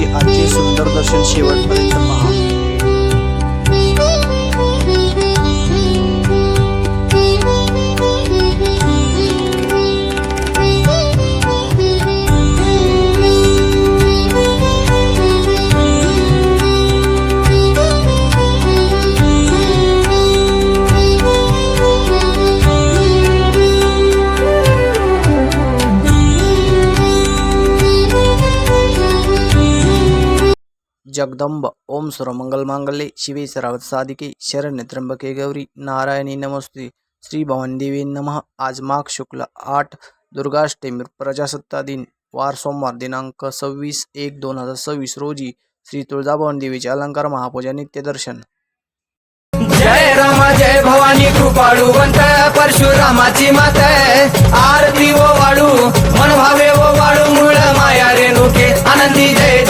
देवीचे आजचे सुंदर दर्शन शेवटपर्यंत पहा. जगदंब ओम सर्वमंगल मांगल्ये शिवे सरावत साधिके शरण्य त्र्यंबके गौरी नारायणी नमस्ते। श्री भवानीदेवी नमः। आज माघ शुक्ल आठ दुर्गाष्टमी प्रजासत्ता दिन। वार सोमवार दिनांक सव्वीस एक दोन हजार सव्वीस रोजी श्री तुळजाभवन देवीचे अलंकार महापूजा नित्य दर्शन। जय रामा जय भवानी कृपाळूवंत परशुरामाची माता। आरती वो वाळू मन भावे ओ वाळू मूळ माया रेणुके। आनंदी जय जय।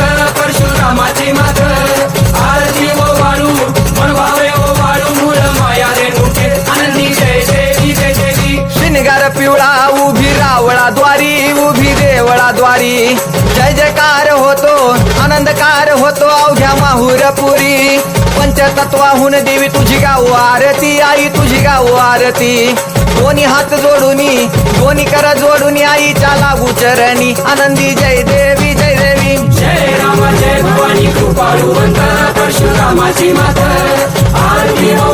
द्वारी। जय जयकार होतो आनंदकार होतो अवघ्या माहुरपुरी। पंचतत्वाहून देवी तुझी गाव आरती आई तुझी गाव आरती। दोन्ही हात जोडूनी दोन्ही कर जोडून आईच्या लागू चरणी। आनंदी जय देवी जय देवी। जय राम जय भवानी कृपाळू परशुरामाची माता। आरती हो,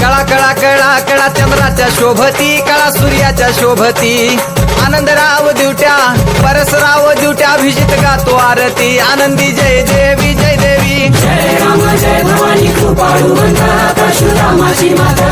कळा कळा कळा कळा चंद्राच्या शोभती कळा सूर्याच्या शोभती. आनंदराव दिवट्या परसराव दिवट्या अभिजित गातो आरती. आनंदी जय जय विजय देवी. जय राम जय भवानी कृपाळू मंत्रा परशुरामाची माता.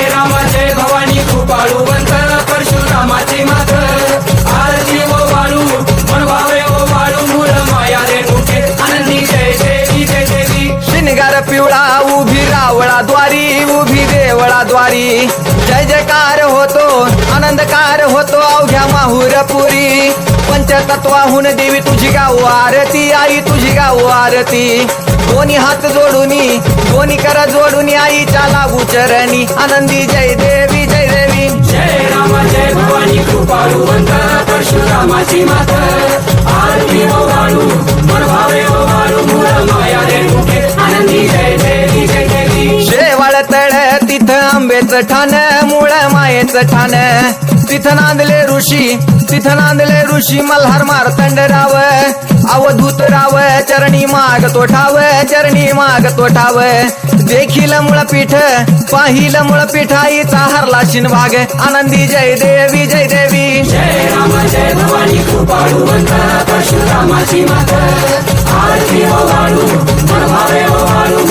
भवानी कृपाळूवंत परशुरामाची मा जय जयकार होतो आनंदकार होतो अवघ्या माहुरपुरी. पंचतत्वाहून देवी तुझी गाव आरती आई तुझी गाव आरती. दोन्ही हात जोडून दोन्ही करा जोडून आईच्या लागू चरणी. आनंदी जय देवी जय देवी. जय राम जय भवानी कृपाळू परशुरामाची माता. आरती भवानू मनभावे भवानू मुळ माया. तिथं ठाण मुळ मायेचं ठाण तिथं नांदले ऋषी तिथं नांदले ऋषी मल्हार मारतंड राव अवधूत राव चरणी माग तो ठाव चरणी माग तो ठाव देखील मुळपीठ पाहिल मुळपीठ आईचा हरला शिनभाग. आनंदी जय देवी जय देवी. जय राम जय भवानी कृपाळू परशुरामाची माता. आरती ओ वाळू मन